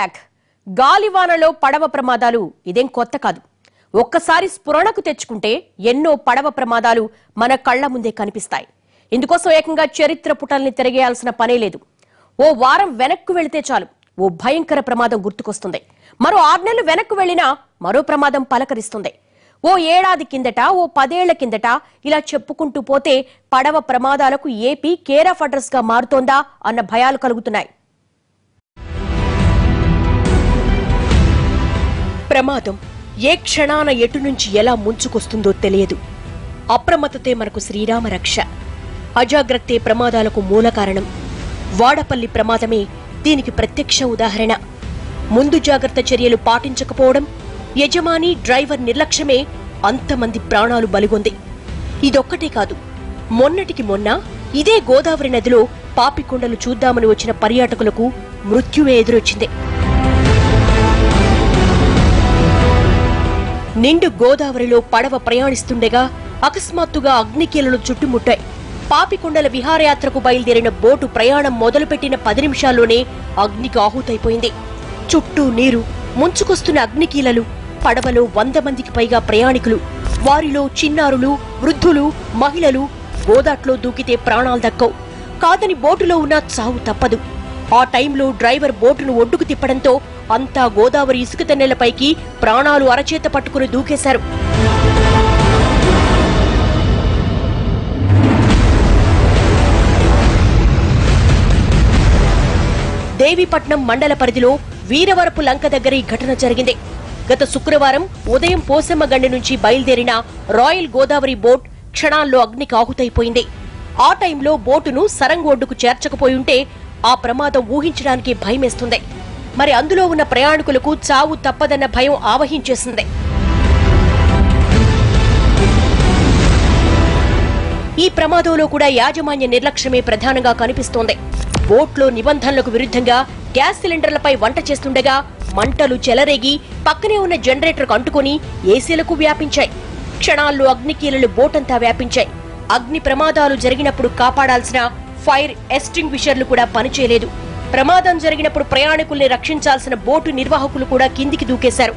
Back. గాలివానలో పడవ ప్రమాదాలు ఇదేం కొత్త కాదు. ఒక్కసారి స్ఫురణకు తెచ్చుకుంటే ఎన్నో పడవ ప్రమాదాలు మన కళ్ళ ముందే కనిపిస్తాయి. ఇందుకోసం ఏకంగా చరిత్ర పుటల్ని తిరగేయాల్సిన పనే లేదు. ఓ వారం వెనక్కు వెళితే చాలు. ఓ భయంకర ప్రమాదం గుర్తుకొస్తుంది. మరో ఆరు నెలలు వెనక్కు వెళ్ళినా మరో ప్రమాదం పలకరిస్తుంది. ఓ ఏడాది కిందట ఓ పదేళ్ళ కిందట ఇలా చెప్పుకుంటూ పోతే పడవ ప్రమాదాలకు ఏపీ కేర్ ఆఫ్ అడ్రస్గా మారుతోందా అన్న భయాలు కలుగుతున్నాయి. ప్రమాదం ఏ క్షణాన ఎటు నుంచి ఎలా ముంచుకొస్తుందో తెలియదు. అప్రమత్తతే మనకు శ్రీరామ రక్ష. అజాగ్రత్తే ప్రమాదాలకు మూల కారణం. వాడపల్లి ప్రమాదమే దీనికి ప్రత్యక్ష ఉదాహరణ. ముందు జాగ్రత్త చర్యలు పాటించకపోవడం యజమాని డ్రైవర్ నిర్లక్ష్యమే అంతమంది ప్రాణాలు బలిగొంది. ఇదొక్కటే కాదు మొన్నటికి మొన్న ఇదే గోదావరి నదిలో పాపికొండలు చూద్దామని వచ్చిన పర్యాటకులకు మృత్యువే ఎదురొచ్చింది. నిండు గోదావరిలో పడవ ప్రయాణిస్తుండగా అకస్మాత్తుగా అగ్నికీలలు చుట్టుముట్టాయి. పాపికొండల విహారయాత్రకు బయలుదేరిన బోటు ప్రయాణం మొదలుపెట్టిన పది నిమిషాల్లోనే అగ్నికి ఆహుతైపోయింది. చుట్టూ నీరు ముంచుకొస్తున్న అగ్నికీలలు పడవలో వంద మందికి పైగా ప్రయాణికులు వారిలో చిన్నారులు వృద్ధులు మహిళలు గోదాట్లో దూకితే ప్రాణాలు దక్కవు. కాదని బోటులో ఉన్న చావు తప్పదు. ఆ టైంలో డ్రైవర్ బోటును ఒడ్డుకు తిప్పడంతో అంతా గోదావరి ఇసుక తెన్నెలపైకి ప్రాణాలు అరచేత పట్టుకుని దూకేశారు. దేవీపట్నం మండల పరిధిలో వీరవరపు లంక దగ్గర ఈ ఘటన జరిగింది. గత శుక్రవారం ఉదయం పోసమ్మ గండి నుంచి బయలుదేరిన రాయల్ గోదావరి బోట్ క్షణాల్లో అగ్నికి ఆహుతైపోయింది. ఆ టైంలో బోటును సరంగోడ్డుకు చేర్చకపోయుంటే ఆ ప్రమాదం ఊహించడానికి భయమేస్తుంది. మరి అందులో ఉన్న ప్రయాణికులకు చావు తప్పదన్న భయం ఆవహించేసింది. ఈ ప్రమాదంలో కూడా యాజమాన్య నిర్లక్ష్యమే ప్రధానంగా కనిపిస్తోంది. బోట్లో నిబంధనలకు విరుద్ధంగా గ్యాస్ సిలిండర్లపై వంట చేస్తుండగా మంటలు చెలరేగి పక్కనే ఉన్న జనరేటర్కు అంటుకొని ఏసీలకు వ్యాపించాయి. క్షణాల్లో అగ్నికీలలు బోటంతా వ్యాపించాయి. అగ్ని ప్రమాదాలు జరిగినప్పుడు కాపాడాల్సిన ఫైర్ ఎస్టింగ్విషర్లు కూడా పనిచేయలేదు. ప్రమాదం జరిగినప్పుడు ప్రయాణికుల్ని రక్షించాల్సిన బోటు నిర్వాహకులు కూడా కిందికి దూకేశారు.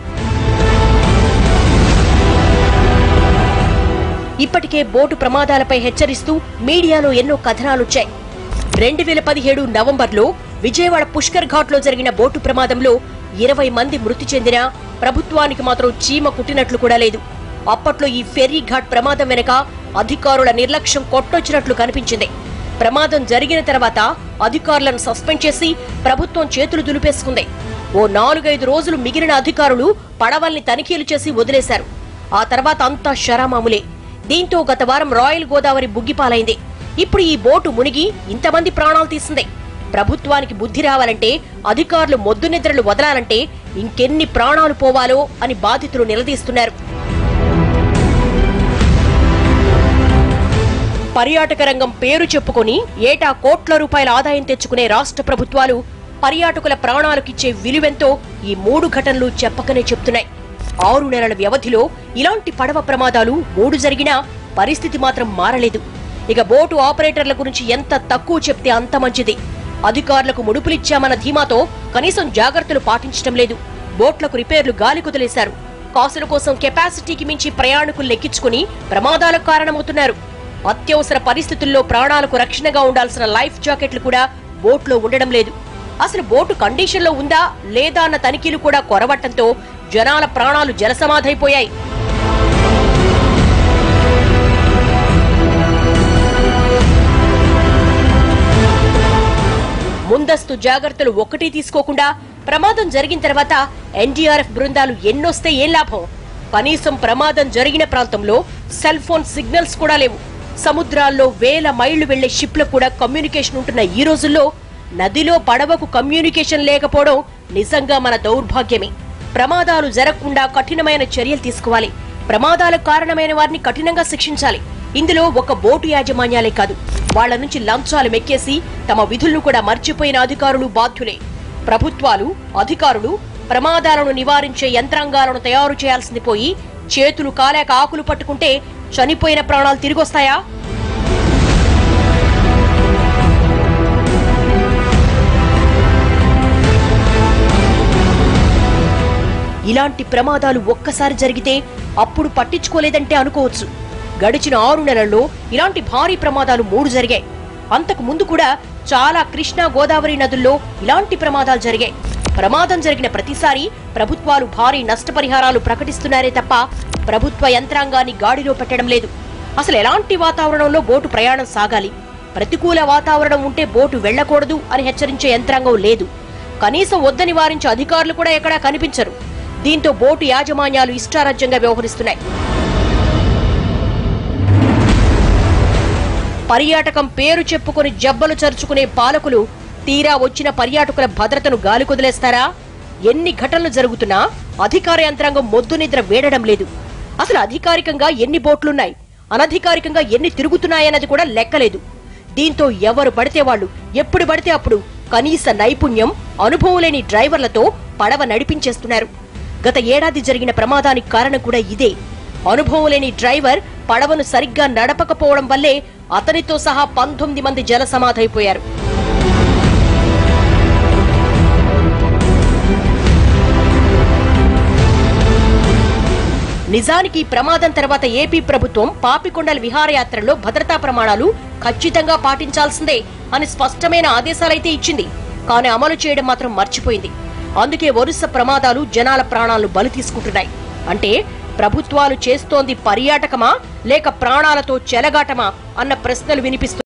ఇప్పటికే బోటు ప్రమాదాలపై హెచ్చరిస్తూ మీడియాలో ఎన్నో కథనాలొచ్చాయి. రెండు వేల పదిహేడు నవంబర్లో విజయవాడ పుష్కర్ ఘాట్లో జరిగిన బోటు ప్రమాదంలో ఇరవై మంది మృతి చెందిన ప్రభుత్వానికి మాత్రం చీమ కుట్టినట్లు కూడా లేదు. అప్పట్లో ఈ ఫెర్రీ ఘాట్ ప్రమాదం వెనక అధికారుల నిర్లక్ష్యం కొట్టొచ్చినట్లు కనిపించింది. ప్రమాదం జరిగిన తర్వాత అధికారులను సస్పెండ్ చేసి ప్రభుత్వం చేతులు దులిపేసుకుంది. ఓ నాలుగైదు రోజులు మిగిలిన అధికారులు పడవల్ని తనిఖీలు చేసి వదిలేశారు. ఆ తర్వాత అంతా షరామాములే. దీంతో గత వారం రాయల్ గోదావరి బుగ్గిపాలైంది. ఇప్పుడు ఈ బోటు మునిగి ఇంతమంది ప్రాణాలు తీసింది. ప్రభుత్వానికి బుద్ధి రావాలంటే అధికారులు మొద్దు నిద్రలు వదలాలంటే ఇంకెన్ని ప్రాణాలు పోవాలో అని బాధితులు నిలదీస్తున్నారు. పర్యాటక రంగం పేరు చెప్పుకొని ఏటా కోట్ల రూపాయల ఆదాయం తెచ్చుకునే రాష్ట్ర ప్రభుత్వాలు పర్యాటకుల ప్రాణాలకిచ్చే విలువెంతో ఈ మూడు ఘటనలు చెప్పకనే చెప్తున్నాయి. ఆరు నెలల వ్యవధిలో ఇలాంటి పడవ ప్రమాదాలు మూడు జరిగినా పరిస్థితి మాత్రం మారలేదు. ఇక బోటు ఆపరేటర్ల గురించి ఎంత తక్కువ చెప్తే అంత మంచిది. అధికారులకు ముడుపులిచ్చామన్న ధీమాతో కనీసం జాగ్రత్తలు పాటించడం లేదు. బోట్లకు రిపేర్లు గాలి కుదిలేశారు. కాసుల కోసం కెపాసిటీకి మించి ప్రయాణికులు లెక్కించుకుని ప్రమాదాలకు కారణమవుతున్నారు. అత్యవసర పరిస్థితుల్లో ప్రాణాలకు రక్షణగా ఉండాల్సిన లైఫ్ జాకెట్లు కూడా బోట్లో ఉండడం లేదు. అసలు బోటు కండిషన్లో ఉందా లేదా అన్న తనిఖీలు కూడా కొరవటంతో జనాల ప్రాణాలు జలసమాధైపోయాయి. ముందస్తు జాగ్రత్తలు ఒకటి తీసుకోకుండా ప్రమాదం జరిగిన తర్వాత ఎన్డీఆర్ఎఫ్ బృందాలు ఎన్నొస్తే ఏం లాభం? కనీసం ప్రమాదం జరిగిన ప్రాంతంలో సెల్ ఫోన్ సిగ్నల్స్ కూడా లేవు. సముద్రాల్లో వేల మైళ్ళు వెళ్ళే షిప్లకు కూడా కమ్యూనికేషన్ ఉంటున్న ఈ రోజుల్లో నదిలో పడవకు కమ్యూనికేషన్ లేకపోవడం నిజంగా మన దౌర్భాగ్యమే. ప్రమాదాలు జరగకుండా కఠినమైన చర్యలు తీసుకోవాలి. ప్రమాదాలకు కారణమైన వారిని కఠినంగా శిక్షించాలి. ఇందులో ఒక బోటు యాజమాన్యాలే కాదు. వాళ్ళ నుంచి లంచాలు మెక్కేసి తమ విధులను కూడా మర్చిపోయిన అధికారులు బాధ్యులే. ప్రభుత్వాలు అధికారులు ప్రమాదాలను నివారించే యంత్రాంగాలను తయారు చేయాల్సింది పోయి చేతులు కాలేక ఆకులు పట్టుకుంటే చనిపోయిన ప్రాణాలు తిరిగొస్తాయా? ఇలాంటి ప్రమాదాలు ఒక్కసారి జరిగితే అప్పుడు పట్టించుకోలేదంటే అనుకోవచ్చు. గడిచిన ఆరు నెలల్లో ఇలాంటి భారీ ప్రమాదాలు మూడు జరిగాయి. అంతకు ముందు కూడా చాలా కృష్ణా గోదావరి నదుల్లో ఇలాంటి ప్రమాదాలు జరిగాయి. ప్రమాదం జరిగిన ప్రతిసారి ప్రభుత్వాలు భారీ నష్టపరిహారాలు ప్రకటిస్తున్నారే తప్ప ప్రభుత్వ యంత్రాంగాన్ని గాడిలో పెట్టడం లేదు. అసలు ఎలాంటి వాతావరణంలో బోటు ప్రయాణం సాగాలి? ప్రతికూల వాతావరణం ఉంటే బోటు వెళ్ళకూడదు అని హెచ్చరించే యంత్రాంగం లేదు. కనీసం వద్దని వారించే అధికారులు కూడా ఎక్కడా కనిపించరు. దీంతో బోటు యాజమాన్యాలు ఇష్టారాజ్యంగా వ్యవహరిస్తున్నాయి. పర్యాటకం పేరు చెప్పుకొని జబ్బలు చరుచుకునే పాలకులు తీరా వచ్చిన పర్యాటకుల భద్రతను గాలికొదిలేస్తారా ఎన్ని ఘటనలు జరుగుతున్నా అధికార యంత్రాంగం మొద్దు నిద్ర వేడడం లేదు. అసలు అధికారికంగా ఎన్ని బోట్లున్నాయి? అనధికారికంగా ఎన్ని తిరుగుతున్నాయన్నది కూడా లెక్కలేదు. దీంతో ఎవరు పడితే వాళ్ళు ఎప్పుడు పడితే అప్పుడు కనీస నైపుణ్యం అనుభవం లేని డ్రైవర్లతో పడవ నడిపించేస్తున్నారు. గత ఏడాది జరిగిన ప్రమాదానికి కారణం కూడా ఇదే. అనుభవం లేని డ్రైవర్ పడవను సరిగ్గా నడపకపోవడం వల్లే అతనితో సహా పంతొమ్మిది మంది జల నిజానికి ప్రమాదం తర్వాత ఏపీ ప్రభుత్వం పాపికొండల విహారయాత్రలో భద్రతా ప్రమాణాలు ఖచ్చితంగా పాటించాల్సిందే అని స్పష్టమైన ఆదేశాలైతే ఇచ్చింది. కానీ అమలు చేయడం మాత్రం మర్చిపోయింది. అందుకే వరుస ప్రమాదాలు జనాల ప్రాణాలను బలి తీసుకుంటున్నాయి. అంటే ప్రభుత్వాలు చేస్తోంది పర్యాటకమా లేక ప్రాణాలతో చెలగాటమా అన్న ప్రశ్నలు వినిపిస్తున్నాయి